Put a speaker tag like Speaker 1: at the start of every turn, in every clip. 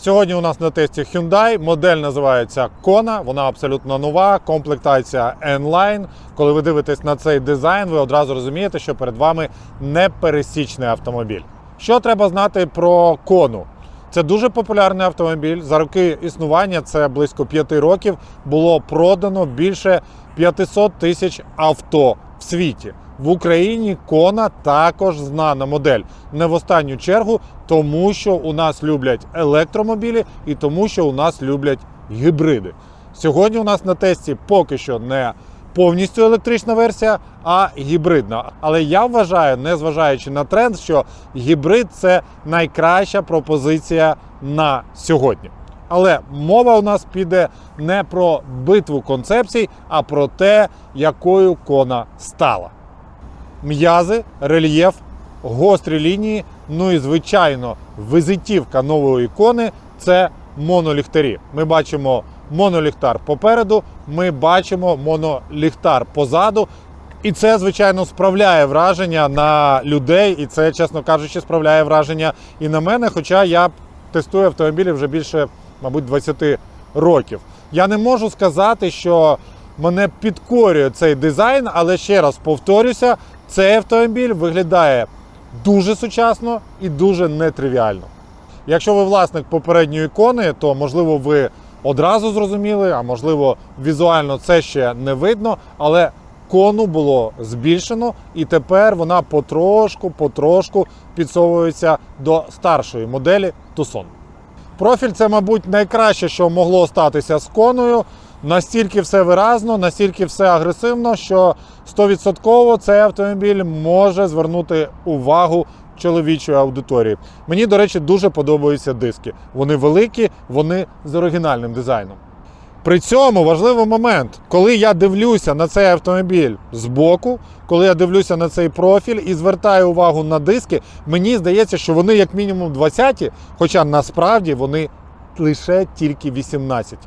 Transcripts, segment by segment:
Speaker 1: Сьогодні у нас на тесті Hyundai. Модель називається Kona. Вона абсолютно нова, комплектація N-Line. Коли ви дивитесь на цей дизайн, ви одразу розумієте, що перед вами непересічний автомобіль. Що треба знати про Кону? Це дуже популярний автомобіль. За роки існування, це близько 5 років, було продано більше 500 тисяч авто в світі. В Україні Кона також знана модель. Не в останню чергу, тому що у нас люблять електромобілі і тому, що у нас люблять гібриди. Сьогодні у нас на тесті поки що не повністю електрична версія, а гібридна. Але я вважаю, незважаючи на тренд, що гібрид це найкраща пропозиція на сьогодні. Але мова у нас піде не про битву концепцій, а про те, якою кона стала. М'язи, рельєф, гострі лінії. Ну і звичайно, визитівка нової ікони це моноліхтарі. Ми бачимо моноліхтар попереду, ми бачимо моноліхтар позаду. І це, звичайно, справляє враження на людей, і це, чесно кажучи, справляє враження і на мене. Хоча я тестую автомобілі вже більше, мабуть, 20 років. Я не можу сказати, що мене підкорює цей дизайн, але ще раз повторюся, цей автомобіль виглядає дуже сучасно і дуже нетривіально. Якщо ви власник попередньої ікони, то можливо ви одразу зрозуміли, а можливо, візуально це ще не видно, але кону було збільшено, і тепер вона потрошку, потрошку підсовується до старшої моделі Tucson. Профіль це, мабуть, найкраще, що могло статися з коною. Настільки все виразно, настільки все агресивно, що 100% цей автомобіль може звернути увагу чоловічої аудиторії. Мені, до речі, дуже подобаються диски. Вони великі, вони з оригінальним дизайном. При цьому важливий момент, коли я дивлюся на цей автомобіль збоку, коли я дивлюся на цей профіль і звертаю увагу на диски, мені здається, що вони як мінімум 20, хоча насправді вони лише тільки 18.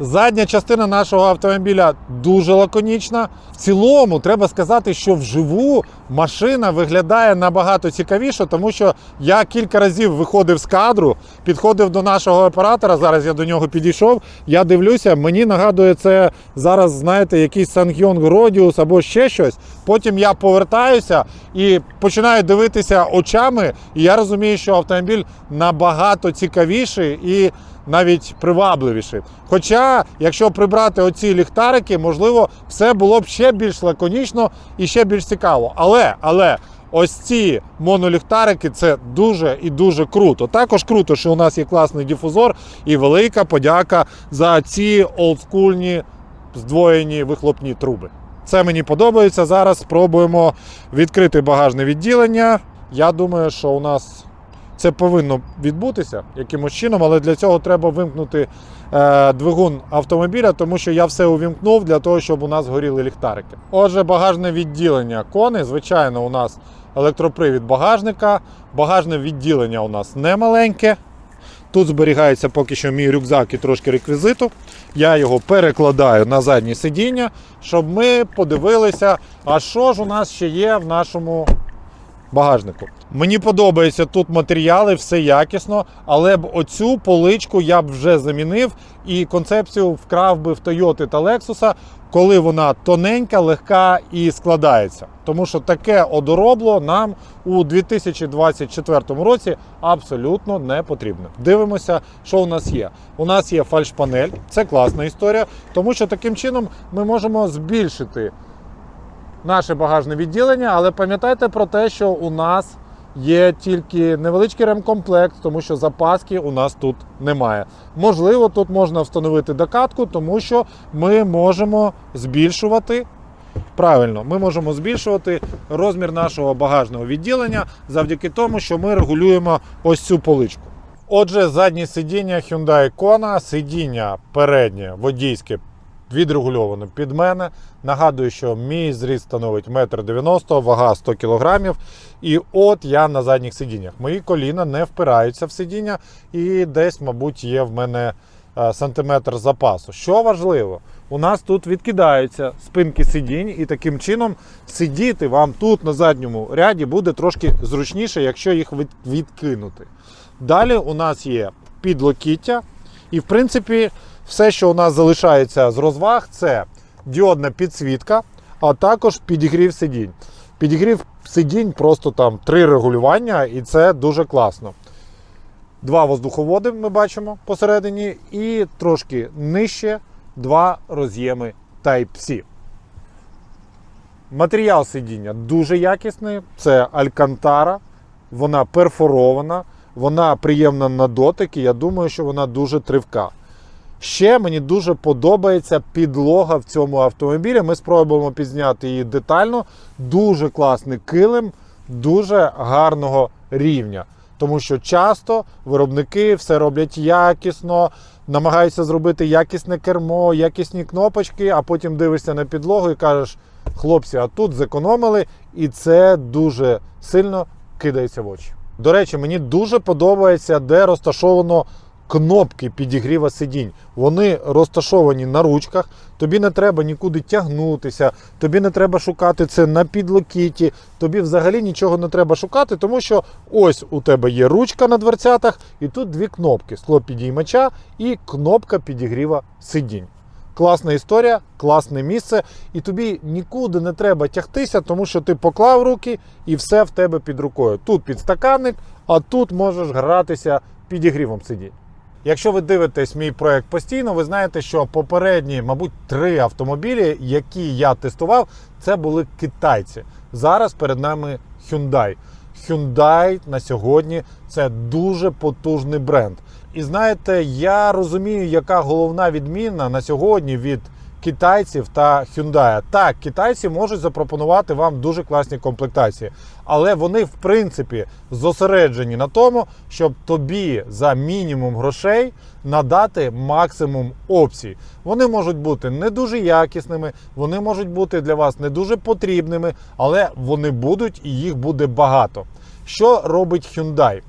Speaker 1: Задня частина нашого автомобіля дуже лаконічна. В цілому треба сказати, що вживу машина виглядає набагато цікавіше, тому що я кілька разів виходив з кадру, підходив до нашого оператора. Зараз я до нього підійшов. Я дивлюся, мені нагадує це зараз, знаєте, якийсь Сангйонг Родіус або ще щось. Потім я повертаюся і починаю дивитися очами, і я розумію, що автомобіль набагато цікавіший і навіть привабливіший. Хоча, якщо прибрати оці ліхтарики, можливо, все було б ще більш лаконічно і ще більш цікаво. Але, але. Ось ці моноліхтарики це дуже і дуже круто. Також круто, що у нас є класний дифузор і велика подяка за ці олдскульні здвоєні вихлопні труби. Це мені подобається. Зараз спробуємо відкрити багажне відділення. Я думаю, що у нас це повинно відбутися якимось чином, але для цього треба вимкнути е, двигун автомобіля, тому що я все увімкнув для того, щоб у нас горіли ліхтарики. Отже, багажне відділення кони. Звичайно, у нас електропривід багажника. Багажне відділення у нас не маленьке. Тут зберігається поки що мій рюкзак і трошки реквізиту. Я його перекладаю на заднє сидіння, щоб ми подивилися, а що ж у нас ще є в нашому багажнику. Мені подобаються тут матеріали, все якісно, але б оцю поличку я б вже замінив і концепцію вкрав би в Toyota та Lexus, коли вона тоненька, легка і складається. Тому що таке одоробло нам у 2024 році абсолютно не потрібно. Дивимося, що у нас є. У нас є фальшпанель, це класна історія, тому що таким чином ми можемо збільшити наше багажне відділення, але пам'ятайте про те, що у нас є тільки невеличкий ремкомплект, тому що запаски у нас тут немає. Можливо, тут можна встановити докатку, тому що ми можемо збільшувати. Правильно, ми можемо збільшувати розмір нашого багажного відділення завдяки тому, що ми регулюємо ось цю поличку. Отже, заднє сидіння Hyundai Kona, сидіння переднє водійське відрегульовано під мене. Нагадую, що мій зріст становить 1,90 м, вага 100 кг. І от я на задніх сидіннях. Мої коліна не впираються в сидіння, і десь, мабуть, є в мене е, сантиметр запасу. Що важливо, у нас тут відкидаються спинки сидінь, і таким чином сидіти вам тут на задньому ряді буде трошки зручніше, якщо їх від- відкинути. Далі у нас є підлокіття. І, в принципі, все, що у нас залишається з розваг, це діодна підсвітка, а також підігрів сидінь. Підігрів сидінь просто там три регулювання, і це дуже класно. Два воздуховоди ми бачимо посередині, і трошки нижче два роз'єми Type-C. Матеріал сидіння дуже якісний. Це Алькантара, вона перфорована, вона приємна на дотик, і я думаю, що вона дуже тривка. Ще мені дуже подобається підлога в цьому автомобілі. Ми спробуємо підзняти її детально. Дуже класний килим, дуже гарного рівня. Тому що часто виробники все роблять якісно, намагаються зробити якісне кермо, якісні кнопочки, а потім дивишся на підлогу і кажеш, хлопці, а тут зекономили, і це дуже сильно кидається в очі. До речі, мені дуже подобається, де розташовано кнопки підігріва сидінь. Вони розташовані на ручках, тобі не треба нікуди тягнутися, тобі не треба шукати це на підлокіті, тобі взагалі нічого не треба шукати, тому що ось у тебе є ручка на дверцятах, і тут дві кнопки: скло підіймача і кнопка підігріва сидінь. Класна історія, класне місце, і тобі нікуди не треба тягтися, тому що ти поклав руки і все в тебе під рукою. Тут підстаканник, а тут можеш гратися підігрівом сидінь. Якщо ви дивитесь мій проект постійно, ви знаєте, що попередні, мабуть, три автомобілі, які я тестував, це були китайці. Зараз перед нами Hyundai. Hyundai на сьогодні це дуже потужний бренд. І знаєте, я розумію, яка головна відміна на сьогодні від китайців та Hyundai. Так, китайці можуть запропонувати вам дуже класні комплектації, але вони, в принципі, зосереджені на тому, щоб тобі за мінімум грошей надати максимум опцій. Вони можуть бути не дуже якісними, вони можуть бути для вас не дуже потрібними, але вони будуть і їх буде багато. Що робить Hyundai?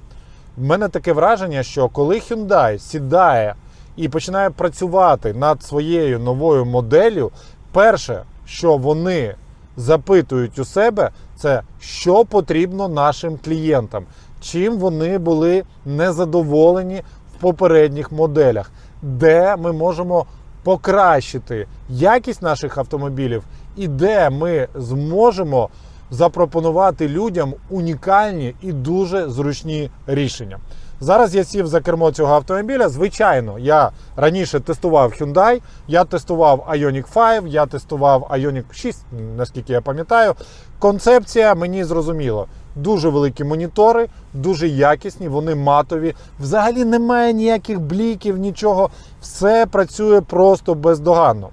Speaker 1: В мене таке враження, що коли Hyundai сідає і починає працювати над своєю новою моделлю, перше, що вони запитують у себе, це що потрібно нашим клієнтам, чим вони були незадоволені в попередніх моделях, де ми можемо покращити якість наших автомобілів і де ми зможемо запропонувати людям унікальні і дуже зручні рішення. Зараз я сів за кермо цього автомобіля. Звичайно, я раніше тестував Hyundai, я тестував Ioniq 5, я тестував Ioniq 6, наскільки я пам'ятаю. Концепція мені зрозуміла. Дуже великі монітори, дуже якісні, вони матові. Взагалі немає ніяких бліків, нічого. Все працює просто бездоганно.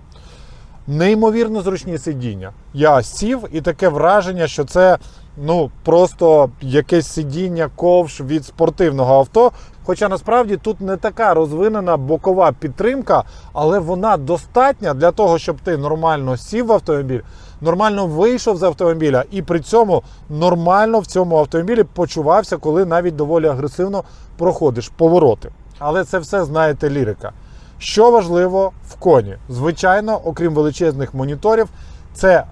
Speaker 1: Неймовірно зручні сидіння. Я сів і таке враження, що це ну просто якесь сидіння ковш від спортивного авто. Хоча насправді тут не така розвинена бокова підтримка, але вона достатня для того, щоб ти нормально сів в автомобіль, нормально вийшов з автомобіля і при цьому нормально в цьому автомобілі почувався, коли навіть доволі агресивно проходиш повороти. Але це все знаєте лірика. Що важливо в коні? Звичайно, окрім величезних моніторів, це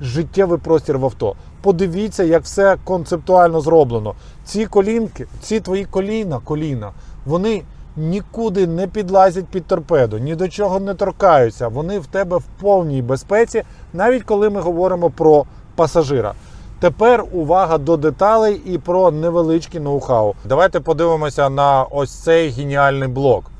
Speaker 1: життєвий простір в авто. Подивіться, як все концептуально зроблено. Ці колінки, ці твої коліна, коліна, вони нікуди не підлазять під торпеду, ні до чого не торкаються. Вони в тебе в повній безпеці, навіть коли ми говоримо про пасажира. Тепер увага до деталей і про невеличкий ноу-хау. Давайте подивимося на ось цей геніальний блок.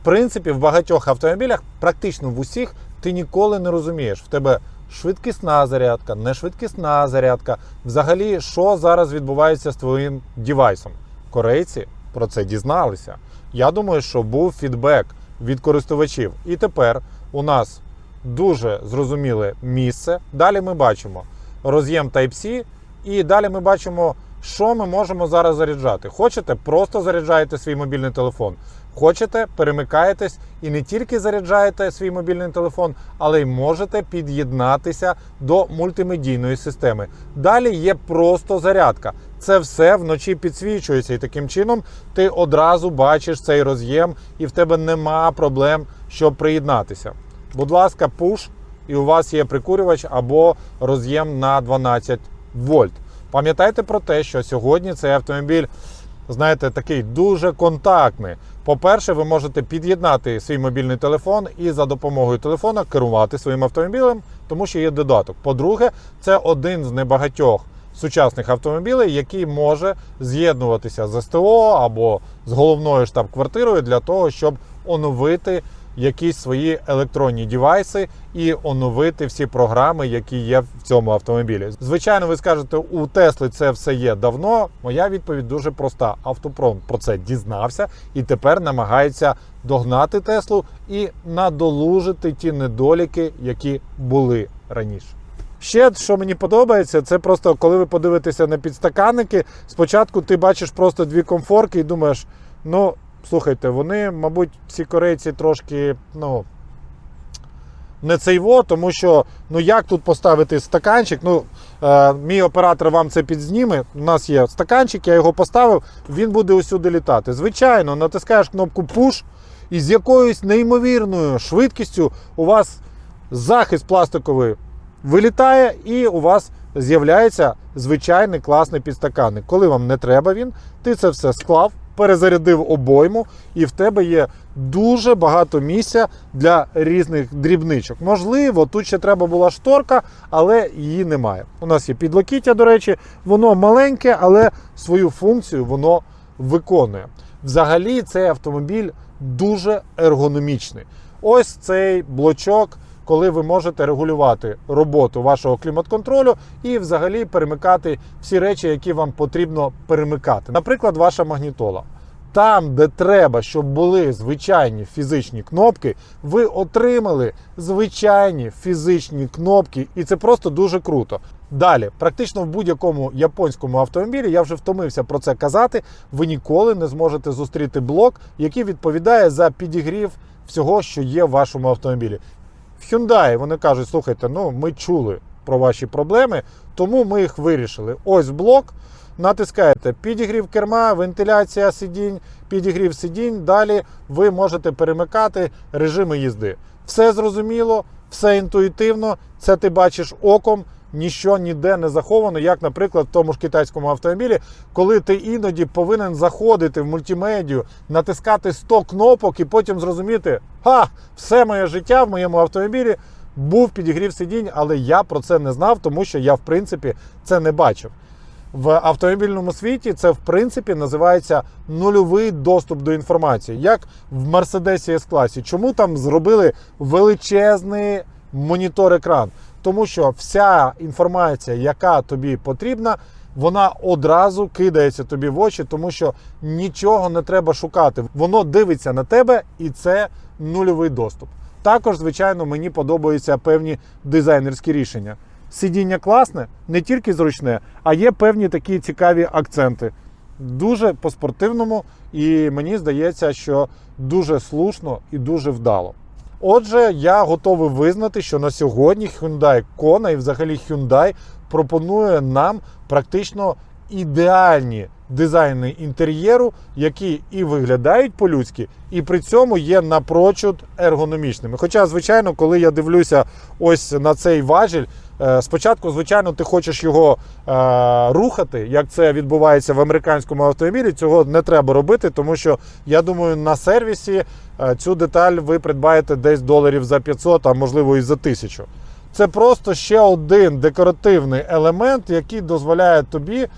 Speaker 1: В принципі, в багатьох автомобілях, практично в усіх, ти ніколи не розумієш. В тебе швидкісна зарядка, не швидкісна зарядка. Взагалі, що зараз відбувається з твоїм дівайсом? Корейці про це дізналися. Я думаю, що був фідбек від користувачів. І тепер у нас дуже зрозуміле місце. Далі ми бачимо роз'єм Type-C, і далі ми бачимо, що ми можемо зараз заряджати. Хочете, просто заряджаєте свій мобільний телефон. Хочете, перемикаєтесь і не тільки заряджаєте свій мобільний телефон, але й можете під'єднатися до мультимедійної системи. Далі є просто зарядка. Це все вночі підсвічується, і таким чином ти одразу бачиш цей роз'єм, і в тебе нема проблем, щоб приєднатися. Будь ласка, пуш, і у вас є прикурювач або роз'єм на 12 вольт. Пам'ятайте про те, що сьогодні цей автомобіль знаєте, такий дуже контактний. По-перше, ви можете під'єднати свій мобільний телефон і за допомогою телефона керувати своїм автомобілем, тому що є додаток. По-друге, це один з небагатьох сучасних автомобілів, який може з'єднуватися з СТО або з головною штаб-квартирою для того, щоб оновити якісь свої електронні девайси і оновити всі програми, які є в цьому автомобілі. Звичайно, ви скажете, у Тесли це все є давно. Моя відповідь дуже проста. Автопром про це дізнався і тепер намагається догнати Теслу і надолужити ті недоліки, які були раніше. Ще що мені подобається, це просто коли ви подивитеся на підстаканники. Спочатку ти бачиш просто дві комфорки і думаєш, ну слухайте, вони, мабуть, ці корейці трошки, ну. Не цейво, тому що ну як тут поставити стаканчик? Ну, е, мій оператор вам це підзніме. У нас є стаканчик, я його поставив, він буде усюди літати. Звичайно, натискаєш кнопку Push, і з якоюсь неймовірною швидкістю у вас захист пластиковий вилітає, і у вас з'являється звичайний класний підстаканник. Коли вам не треба він, ти це все склав, перезарядив обойму, і в тебе є дуже багато місця для різних дрібничок. Можливо, тут ще треба була шторка, але її немає. У нас є підлокіття, до речі, воно маленьке, але свою функцію воно виконує. Взагалі, цей автомобіль дуже ергономічний. Ось цей блочок коли ви можете регулювати роботу вашого клімат-контролю і взагалі перемикати всі речі, які вам потрібно перемикати. Наприклад, ваша магнітола. Там, де треба, щоб були звичайні фізичні кнопки, ви отримали звичайні фізичні кнопки, і це просто дуже круто. Далі, практично в будь-якому японському автомобілі, я вже втомився про це казати. Ви ніколи не зможете зустріти блок, який відповідає за підігрів всього, що є в вашому автомобілі. В Hyundai вони кажуть, слухайте, ну ми чули про ваші проблеми, тому ми їх вирішили. Ось блок. Натискаєте підігрів керма, вентиляція сидінь, підігрів сидінь. Далі ви можете перемикати режими їзди. Все зрозуміло, все інтуїтивно. Це ти бачиш оком. Ніщо ніде не заховано, як, наприклад, в тому ж китайському автомобілі, коли ти іноді повинен заходити в мультимедію, натискати 100 кнопок і потім зрозуміти, ха, все моє життя в моєму автомобілі був підігрів сидінь, але я про це не знав, тому що я, в принципі, це не бачив. В автомобільному світі це в принципі називається нульовий доступ до інформації, як в Mercedes s класі. Чому там зробили величезний монітор-екран? Тому що вся інформація, яка тобі потрібна, вона одразу кидається тобі в очі, тому що нічого не треба шукати. Воно дивиться на тебе, і це нульовий доступ. Також, звичайно, мені подобаються певні дизайнерські рішення. Сидіння класне, не тільки зручне, а є певні такі цікаві акценти. Дуже по-спортивному, і мені здається, що дуже слушно і дуже вдало. Отже, я готовий визнати, що на сьогодні Hyundai Kona і взагалі Hyundai пропонує нам практично ідеальні дизайни інтер'єру, які і виглядають по-людськи, і при цьому є напрочуд ергономічними. Хоча, звичайно, коли я дивлюся ось на цей важіль, спочатку, звичайно, ти хочеш його е, рухати, як це відбувається в американському автомобілі. Цього не треба робити, тому що я думаю, на сервісі е, цю деталь ви придбаєте десь доларів за 500, а можливо і за 1000. Це просто ще один декоративний елемент, який дозволяє тобі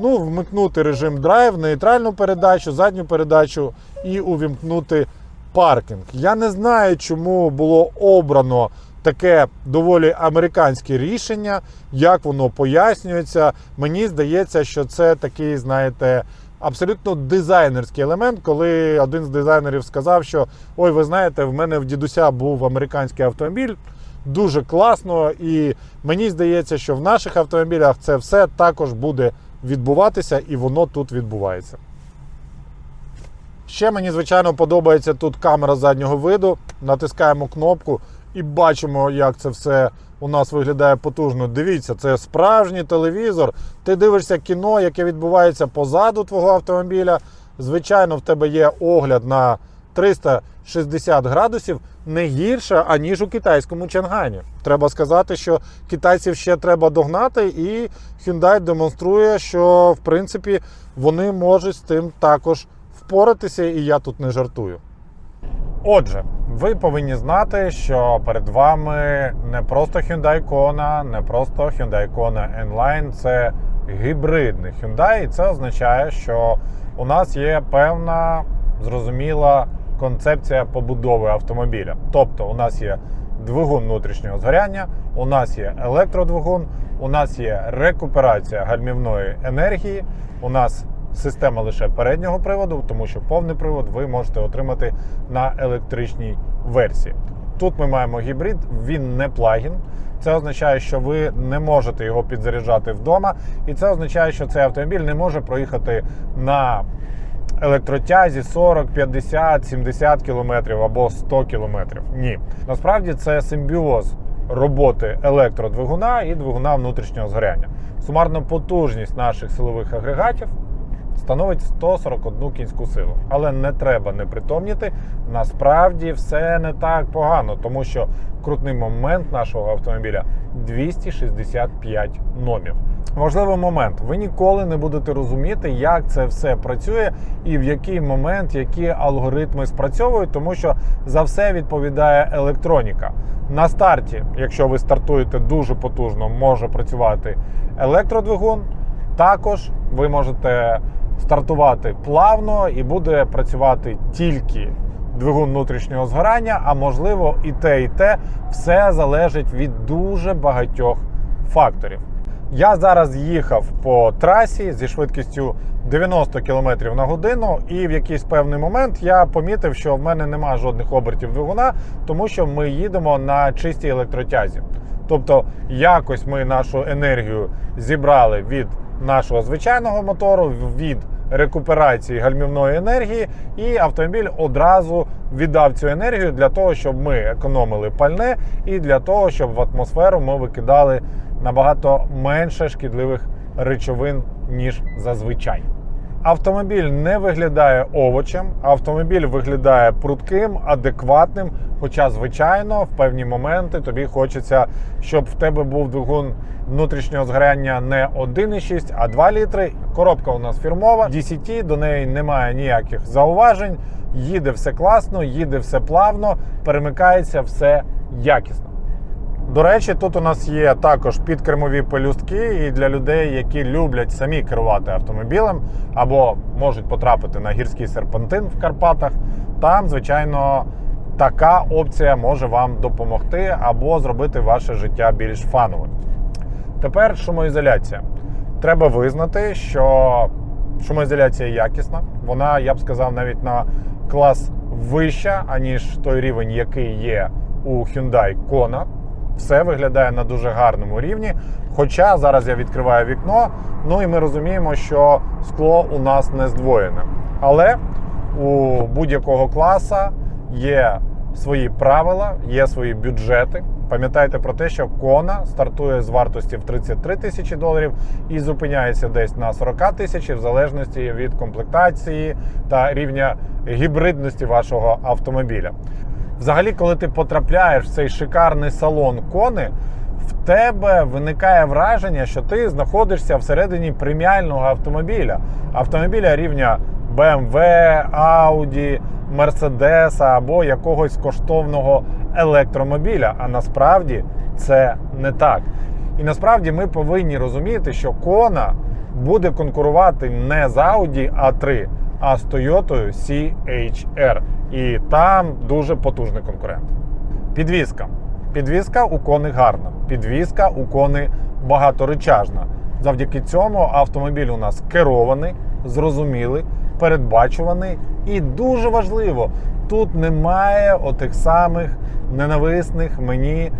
Speaker 1: ну, вмикнути режим драйв, нейтральну передачу, задню передачу і увімкнути паркінг. Я не знаю, чому було обрано таке доволі американське рішення, як воно пояснюється. Мені здається, що це такий, знаєте. Абсолютно дизайнерський елемент, коли один з дизайнерів сказав, що ой, ви знаєте, в мене в дідуся був американський автомобіль, дуже класно, і мені здається, що в наших автомобілях це все також буде відбуватися, і воно тут відбувається. Ще мені, звичайно, подобається тут камера заднього виду. Натискаємо кнопку і бачимо, як це все у нас виглядає потужно. Дивіться, це справжній телевізор. Ти дивишся кіно, яке відбувається позаду твого автомобіля. Звичайно, в тебе є огляд на 360 градусів не гірша, аніж у китайському Чангані. Треба сказати, що китайців ще треба догнати, і Hyundai демонструє, що в принципі вони можуть з тим також впоратися, і я тут не жартую. Отже, ви повинні знати, що перед вами не просто Hyundai Kona, не просто Hyundai Kona N-Line, це гібридний Hyundai, і це означає, що у нас є певна зрозуміла концепція побудови автомобіля. Тобто, у нас є двигун внутрішнього згоряння, у нас є електродвигун, у нас є рекуперація гальмівної енергії, у нас система лише переднього приводу, тому що повний привод ви можете отримати на електричній версії. Тут ми маємо гібрид, він не плагін. Це означає, що ви не можете його підзаряджати вдома, і це означає, що цей автомобіль не може проїхати на електротязі 40, 50, 70 кілометрів або 100 кілометрів. Ні, насправді це симбіоз роботи електродвигуна і двигуна внутрішнього згоряння. Сумарна потужність наших силових агрегатів становить 141 кінську силу. Але не треба не притомніти. Насправді все не так погано, тому що крутний момент нашого автомобіля 265 номів. Важливий момент: ви ніколи не будете розуміти, як це все працює і в який момент які алгоритми спрацьовують, тому що за все відповідає електроніка. На старті, якщо ви стартуєте дуже потужно, може працювати електродвигун. Також ви можете стартувати плавно і буде працювати тільки двигун внутрішнього згорання, а можливо і те, і те. Все залежить від дуже багатьох факторів. Я зараз їхав по трасі зі швидкістю 90 км на годину, і в якийсь певний момент я помітив, що в мене немає жодних обертів двигуна, тому що ми їдемо на чистій електротязі. Тобто, якось ми нашу енергію зібрали від нашого звичайного мотору, від рекуперації гальмівної енергії, і автомобіль одразу віддав цю енергію для того, щоб ми економили пальне, і для того, щоб в атмосферу ми викидали набагато менше шкідливих речовин, ніж зазвичай. Автомобіль не виглядає овочем, автомобіль виглядає прудким, адекватним. Хоча, звичайно, в певні моменти тобі хочеться, щоб в тебе був двигун внутрішнього згоряння не 1,6, а 2 літри. Коробка у нас фірмова, DCT, до неї немає ніяких зауважень. Їде все класно, їде все плавно, перемикається все якісно. До речі, тут у нас є також підкермові пелюстки, і для людей, які люблять самі керувати автомобілем або можуть потрапити на гірський серпантин в Карпатах. Там, звичайно, така опція може вам допомогти або зробити ваше життя більш фановим. Тепер шумоізоляція. Треба визнати, що шумоізоляція якісна. Вона, я б сказав, навіть на клас вища, аніж той рівень, який є у Hyundai Kona все виглядає на дуже гарному рівні. Хоча зараз я відкриваю вікно, ну і ми розуміємо, що скло у нас не здвоєне. Але у будь-якого класа є свої правила, є свої бюджети. Пам'ятайте про те, що Кона стартує з вартості в 33 тисячі доларів і зупиняється десь на 40 тисяч, в залежності від комплектації та рівня гібридності вашого автомобіля. Взагалі, коли ти потрапляєш в цей шикарний салон кони, в тебе виникає враження, що ти знаходишся всередині преміального автомобіля. Автомобіля рівня BMW, Audi, Mercedes або якогось коштовного електромобіля. А насправді це не так. І насправді ми повинні розуміти, що Кона буде конкурувати не з Audi A3, а з Toyota CHR. І там дуже потужний конкурент. Підвізка. Підвізка у кони гарна. Підвізка у кони багаторичажна. Завдяки цьому автомобіль у нас керований, зрозумілий, передбачуваний. І дуже важливо, тут немає отих самих ненависних мені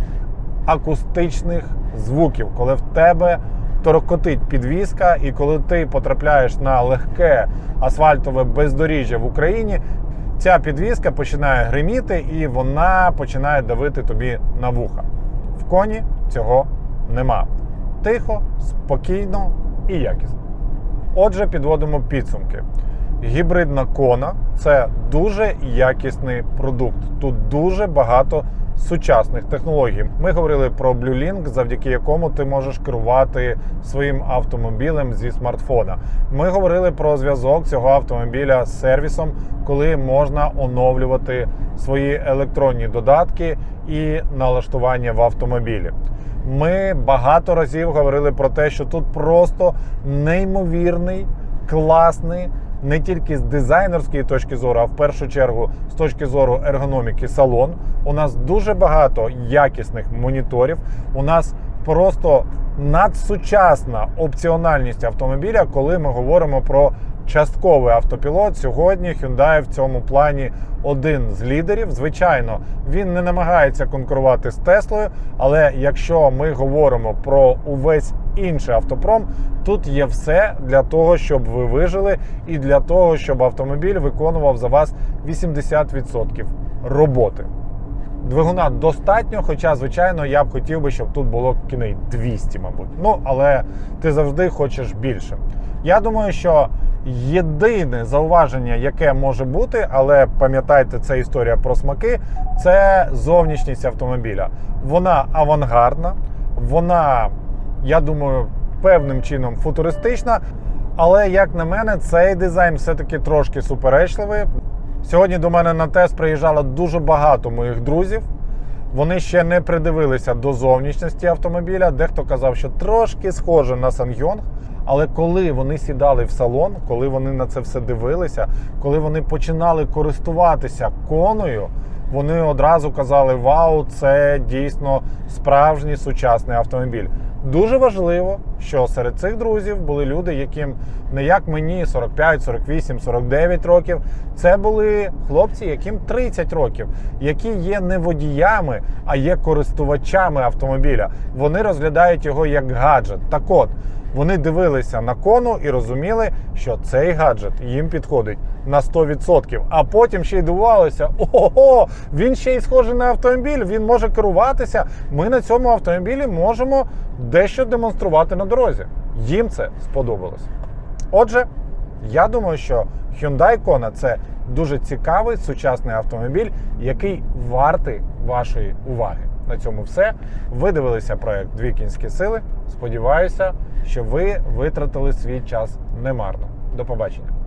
Speaker 1: акустичних звуків, коли в тебе торкотить підвізка, і коли ти потрапляєш на легке асфальтове бездоріжжя в Україні, ця підвізка починає гриміти і вона починає давити тобі на вуха. В коні цього нема. Тихо, спокійно і якісно. Отже, підводимо підсумки. Гібридна кона це дуже якісний продукт. Тут дуже багато сучасних технологій. Ми говорили про BlueLink, завдяки якому ти можеш керувати своїм автомобілем зі смартфона. Ми говорили про зв'язок цього автомобіля з сервісом, коли можна оновлювати свої електронні додатки і налаштування в автомобілі. Ми багато разів говорили про те, що тут просто неймовірний, класний, не тільки з дизайнерської точки зору, а в першу чергу з точки зору ергономіки салон. У нас дуже багато якісних моніторів. У нас просто надсучасна опціональність автомобіля, коли ми говоримо про частковий автопілот. Сьогодні Hyundai в цьому плані один з лідерів. Звичайно, він не намагається конкурувати з Теслою, але якщо ми говоримо про увесь інший автопром, тут є все для того, щоб ви вижили, і для того, щоб автомобіль виконував за вас 80% роботи. Двигуна достатньо, хоча, звичайно, я б хотів би, щоб тут було кіней 200, мабуть. Ну, але ти завжди хочеш більше. Я думаю, що єдине зауваження, яке може бути, але пам'ятайте, це історія про смаки, це зовнішність автомобіля. Вона авангардна, вона, я думаю, певним чином футуристична. Але, як на мене, цей дизайн все-таки трошки суперечливий. Сьогодні до мене на тест приїжджало дуже багато моїх друзів. Вони ще не придивилися до зовнішності автомобіля. Дехто казав, що трошки схоже на Сангйонг. Але коли вони сідали в салон, коли вони на це все дивилися, коли вони починали користуватися коною, вони одразу казали: Вау, це дійсно справжній сучасний автомобіль. Дуже важливо, що серед цих друзів були люди, яким не як мені 45, 48, 49 років. Це були хлопці, яким 30 років, які є не водіями, а є користувачами автомобіля. Вони розглядають його як гаджет. Так от. Вони дивилися на кону і розуміли, що цей гаджет їм підходить на 100%. А потім ще й дивувалися: ого, він ще й схожий на автомобіль, він може керуватися. Ми на цьому автомобілі можемо дещо демонструвати на дорозі. Їм це сподобалось. Отже, я думаю, що Hyundai Kona – це дуже цікавий сучасний автомобіль, який вартий вашої уваги. На цьому все. Ви дивилися проект Дві кінські сили. Сподіваюся, що ви витратили свій час немарно. До побачення.